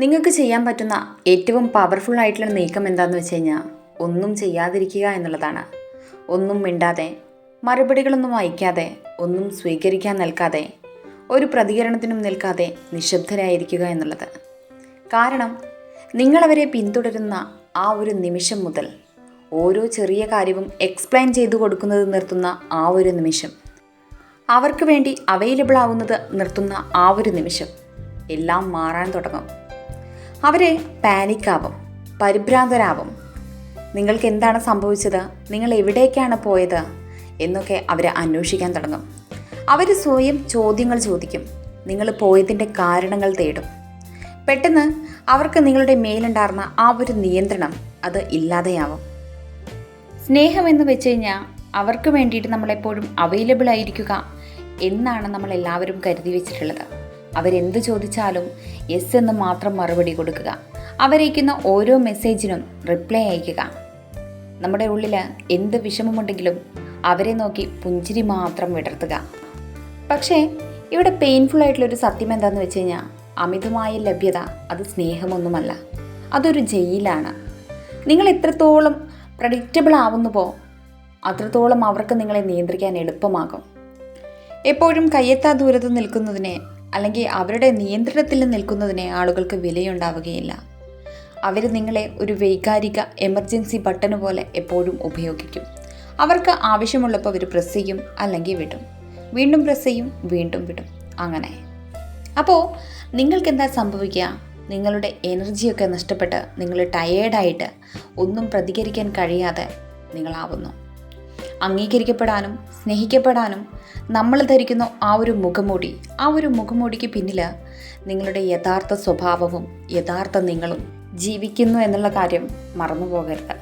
നിങ്ങൾക്ക് ചെയ്യാൻ പറ്റുന്ന ഏറ്റവും പവർഫുൾ ആയിട്ടുള്ള നീക്കം എന്താണെന്ന് വെച്ച് കഴിഞ്ഞാൽ ഒന്നും ചെയ്യാതിരിക്കുക എന്നുള്ളതാണ്. ഒന്നും മിണ്ടാതെ മറുപടികളൊന്നും അയക്കാതെ ഒന്നും സ്വീകരിക്കാൻ നിൽക്കാതെ ഒരു പ്രതികരണത്തിനും നിൽക്കാതെ നിശബ്ദരായിരിക്കുക എന്നുള്ളത്. കാരണം നിങ്ങളവരെ പിന്തുടരുന്ന ആ ഒരു നിമിഷം മുതൽ ഓരോ ചെറിയ കാര്യവും എക്സ്പ്ലെയിൻ ചെയ്തു കൊടുക്കുന്നത് നിർത്തുന്ന ആ ഒരു നിമിഷം അവർക്ക് വേണ്ടി അവൈലബിൾ ആവുന്നത് നിർത്തുന്ന ആ ഒരു നിമിഷം എല്ലാം മാറാൻ തുടങ്ങും. അവരെ പാനിക്കാവും പരിഭ്രാന്തരാവും. നിങ്ങൾക്ക് എന്താണ് സംഭവിച്ചത്? നിങ്ങൾ എവിടേക്കാണ് പോയത്? എന്നൊക്കെ അവരെ അന്വേഷിക്കാൻ തുടങ്ങും. അവർ സ്വയം ചോദ്യങ്ങൾ ചോദിക്കും. നിങ്ങൾ പോയതിന്റെ കാരണങ്ങൾ തേടും. പെട്ടെന്ന് അവർക്ക് നിങ്ങളുടെ മേലുണ്ടായിരുന്ന ആ ഒരു നിയന്ത്രണം അത് ഇല്ലാതെയാവും. സ്നേഹം എന്ന് വെച്ച് കഴിഞ്ഞാൽ അവർക്ക് വേണ്ടിയിട്ട് നമ്മളെപ്പോഴും അവൈലബിൾ ആയിരിക്കുക എന്നാണ് നമ്മൾ എല്ലാവരും കരുതി വെച്ചിട്ടുള്ളത്. അവരെന്ത് ചോദിച്ചാലും യെസ് എന്ന് മാത്രം മറുപടി കൊടുക്കുക. അവരയക്കുന്ന ഓരോ മെസ്സേജിനും റിപ്ലൈ അയക്കുക. നമ്മുടെ ഉള്ളിൽ എന്ത് വിഷമമുണ്ടെങ്കിലും അവരെ നോക്കി പുഞ്ചിരി മാത്രം വിടർത്തുക. പക്ഷേ ഇവിടെ പെയിൻഫുൾ ആയിട്ടുള്ളൊരു സത്യം എന്താണെന്ന് വെച്ച് കഴിഞ്ഞാൽ അമിതമായ ലഭ്യത അത് സ്നേഹമൊന്നുമല്ല. അതൊരു ജയിലാണ്. നിങ്ങൾ എത്രത്തോളം പ്രഡിക്റ്റബിൾ ആവുന്നുവോ അത്രത്തോളം അവർക്ക് നിങ്ങളെ നിയന്ത്രിക്കാൻ എളുപ്പമാകും. എപ്പോഴും കയ്യെത്താ ദൂരത്ത് നിൽക്കുന്നതിനെ അല്ലെങ്കിൽ അവരുടെ നിയന്ത്രണത്തിൽ നിൽക്കുന്നതിനെ ആളുകൾക്ക് വിലയുണ്ടാവുകയില്ല. അവർ നിങ്ങളെ ഒരു വൈകാരിക എമർജൻസി ബട്ടണ് പോലെ എപ്പോഴും ഉപയോഗിക്കും. അവർക്ക് ആവശ്യമുള്ളപ്പോൾ അവർ പ്രസ് ചെയ്യും അല്ലെങ്കിൽ വിടും. വീണ്ടും പ്രസ് ചെയ്യും വീണ്ടും വിടും. അങ്ങനെ. അപ്പോൾ നിങ്ങൾക്ക് എന്താ സംഭവിക്കുക? നിങ്ങളുടെ എനർജിയൊക്കെ നഷ്ടപ്പെട്ട് നിങ്ങൾ ടയേർഡായിട്ട് ഒന്നും പ്രതികരിക്കാൻ കഴിയാതെ നിങ്ങളാവുന്നു. അംഗീകരിക്കപ്പെടാനും സ്നേഹിക്കപ്പെടാനും നമ്മൾ ധരിക്കുന്ന ആ ഒരു മുഖമൂടി ആ ഒരു മുഖമൂടിക്ക് പിന്നിൽ നിങ്ങളുടെ യഥാർത്ഥ സ്വഭാവവും യഥാർത്ഥ നിങ്ങളും ജീവിക്കുന്നു എന്നുള്ള കാര്യം മറന്നു പോകരുത്.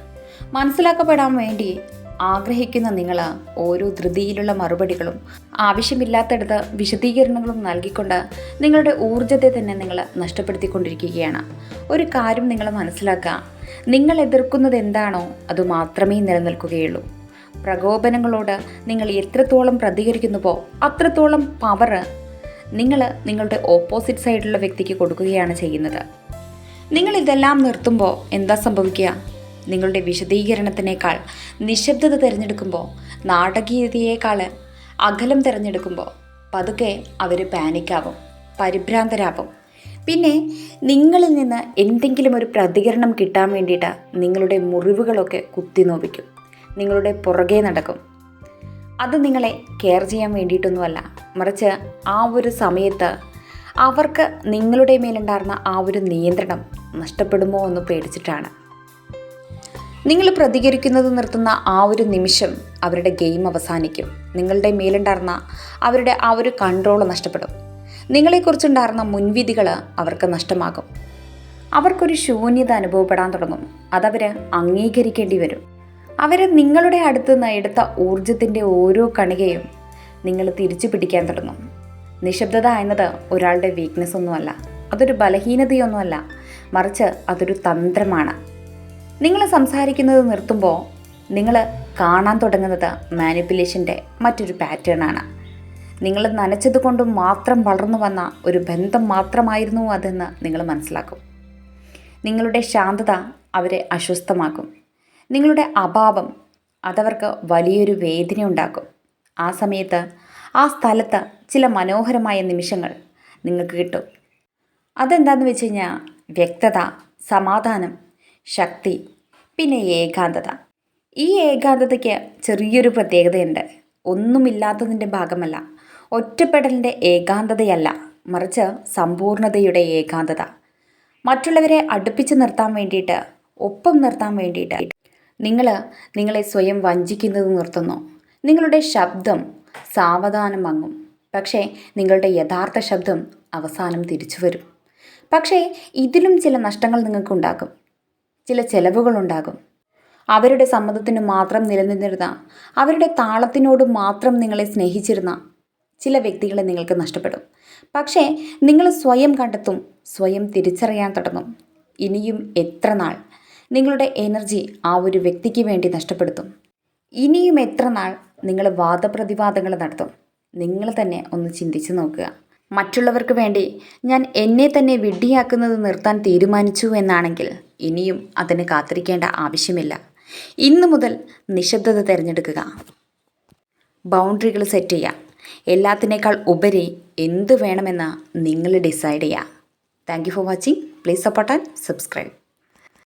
മനസ്സിലാക്കപ്പെടാൻ വേണ്ടി ആഗ്രഹിക്കുന്ന നിങ്ങൾ ഓരോ ധൃതിയിലുള്ള മറുപടികളും ആവശ്യമില്ലാത്തടത്ത് വിശദീകരണങ്ങളും നൽകിക്കൊണ്ട് നിങ്ങളുടെ ഊർജത്തെ തന്നെ നിങ്ങൾ നഷ്ടപ്പെടുത്തിക്കൊണ്ടിരിക്കുകയാണ്. ഒരു കാര്യം നിങ്ങൾ മനസ്സിലാക്കുക. നിങ്ങൾ എതിർക്കുന്നത് എന്താണോ അത് മാത്രമേ നിലനിൽക്കുകയുള്ളൂ. പ്രകോപനങ്ങളോട് നിങ്ങൾ എത്രത്തോളം പ്രതികരിക്കുന്നുവോ അത്രത്തോളം പവർ നിങ്ങൾ നിങ്ങളുടെ ഓപ്പോസിറ്റ് സൈഡിലുള്ള വ്യക്തിക്ക് കൊടുക്കുകയാണ് ചെയ്യുന്നത്. നിങ്ങൾ ഇതെല്ലാം നിർത്തുമ്പോൾ എന്താ സംഭവിക്കുക? നിങ്ങളുടെ വിശദീകരണത്തിനേക്കാൾ നിശബ്ദത തിരഞ്ഞെടുക്കുമ്പോൾ നാടകീയതയേക്കാൾ അകലം തിരഞ്ഞെടുക്കുമ്പോൾ പതുക്കെ അവർ പാനിക്കാവും പരിഭ്രാന്തരാവും. പിന്നെ നിങ്ങളിൽ നിന്ന് എന്തെങ്കിലും ഒരു പ്രതികരണം കിട്ടാൻ വേണ്ടിയിട്ട് നിങ്ങളുടെ മുറിവുകളൊക്കെ കുത്തി നോവിക്കും. നിങ്ങളുടെ പുറകെ നടക്കും. അത് നിങ്ങളെ കെയർ ചെയ്യാൻ വേണ്ടിയിട്ടൊന്നുമല്ല. മറിച്ച് ആ ഒരു സമയത്ത് അവർക്ക് നിങ്ങളുടെ മേലുണ്ടായിരുന്ന ആ ഒരു നിയന്ത്രണം നഷ്ടപ്പെടുമോ എന്ന് പേടിച്ചിട്ടാണ്. നിങ്ങൾ പ്രതികരിക്കുന്നത് നിർത്തുന്ന ആ ഒരു നിമിഷം അവരുടെ ഗെയിം അവസാനിക്കും. നിങ്ങളുടെ മേലുണ്ടായിരുന്ന അവരുടെ ആ ഒരു കൺട്രോൾ നഷ്ടപ്പെടും. നിങ്ങളെക്കുറിച്ചുണ്ടായിരുന്ന മുൻവിധികൾ അവർക്ക് നഷ്ടമാകും. അവർക്കൊരു ശൂന്യത അനുഭവപ്പെടാൻ തുടങ്ങും. അതവർ അംഗീകരിക്കേണ്ടി വരും. അവർ നിങ്ങളുടെ അടുത്ത് നിന്ന് എടുത്ത ഊർജത്തിന്റെ ഓരോ കണികയും നിങ്ങൾ തിരിച്ചു പിടിക്കാൻ തുടങ്ങും. നിശബ്ദത എന്നത് ഒരാളുടെ വീക്ക്നെസ് ഒന്നുമല്ല അതൊരു ബലഹീനതയൊന്നുമല്ല മറിച്ച് അതൊരു തന്ത്രമാണ്. നിങ്ങൾ സംസാരിക്കുന്നത് നിർത്തുമ്പോൾ നിങ്ങൾ കാണാൻ തുടങ്ങുന്നത് മാനിപ്പുലേഷന്റെ മറ്റൊരു പാറ്റേണാണ് നിങ്ങൾ നനച്ചത് കൊണ്ട് മാത്രം വളർന്നു വന്ന ഒരു ബന്ധം മാത്രമായിരുന്നു അതെന്ന് നിങ്ങൾ മനസ്സിലാക്കും. നിങ്ങളുടെ ശാന്തത അവരെ അസ്വസ്ഥമാക്കും. നിങ്ങളുടെ അഭാവം അതവർക്ക് വലിയൊരു വേദന ഉണ്ടാക്കും ആ സമയത്ത് ആ സ്ഥലത്ത് ചില മനോഹരമായ നിമിഷങ്ങൾ നിങ്ങൾക്ക് കിട്ടും. അതെന്താണെന്ന് വെച്ച് കഴിഞ്ഞാൽ വ്യക്തത സമാധാനം ശക്തി പിന്നെ ഏകാന്തത. ഈ ഏകാന്തതയ്ക്ക് ചെറിയൊരു പ്രത്യേകതയുണ്ട്. ഒന്നുമില്ലാത്തതിന്റെ ഭാഗമല്ല ഒറ്റപ്പെടലിന്റെ ഏകാന്തതയല്ല മറിച്ച് സമ്പൂർണതയുടെ ഏകാന്തത. മറ്റുള്ളവരെ അടുപ്പിച്ച് നിർത്താൻ വേണ്ടിയിട്ട് ഒപ്പം നിർത്താൻ വേണ്ടിയിട്ട് നിങ്ങൾ നിങ്ങളെ സ്വയം വഞ്ചിക്കുന്നത് നിർത്തുന്നു. നിങ്ങളുടെ ശബ്ദം സാവധാനം മങ്ങും. പക്ഷേ നിങ്ങളുടെ യഥാർത്ഥ ശബ്ദം അവസാനം തിരിച്ചു വരും. പക്ഷേ ഇതിലും ചില നഷ്ടങ്ങൾ നിങ്ങൾക്കുണ്ടാകും. ചില ചെലവുകളുണ്ടാകും. അവരുടെ സമ്മതത്തിന് മാത്രം നിലനിന്നിരുന്ന അവരുടെ താളത്തിനോട് മാത്രം നിങ്ങളെ സ്നേഹിച്ചിരുന്ന ചില വ്യക്തികളെ നിങ്ങൾക്ക് നഷ്ടപ്പെടും. പക്ഷേ നിങ്ങൾ സ്വയം കണ്ടെത്തും സ്വയം തിരിച്ചറിയാൻ തുടങ്ങും. ഇനിയും എത്ര നാൾ നിങ്ങളുടെ എനർജി ആ ഒരു വ്യക്തിക്ക് വേണ്ടി നഷ്ടപ്പെടുത്തും. ഇനിയും എത്ര നാൾ നിങ്ങൾ വാദപ്രതിവാദങ്ങൾ നടത്തും? നിങ്ങൾ തന്നെ ഒന്ന് ചിന്തിച്ചു നോക്കുക. മറ്റുള്ളവർക്ക് വേണ്ടി ഞാൻ എന്നെ തന്നെ വിഡ്ഢിയാക്കുന്നത് നിർത്താൻ തീരുമാനിച്ചു എന്നാണെങ്കിൽ ഇനിയും അതിന് കാത്തിരിക്കേണ്ട ആവശ്യമില്ല. ഇന്നു മുതൽ നിശബ്ദത തിരഞ്ഞെടുക്കുക. ബൗണ്ടറികൾ സെറ്റ് ചെയ്യുക. എല്ലാത്തിനേക്കാൾ ഉപരി എന്ത് വേണമെന്ന് നിങ്ങൾ ഡിസൈഡ് ചെയ്യുക. Thank you for watching. Please support and subscribe.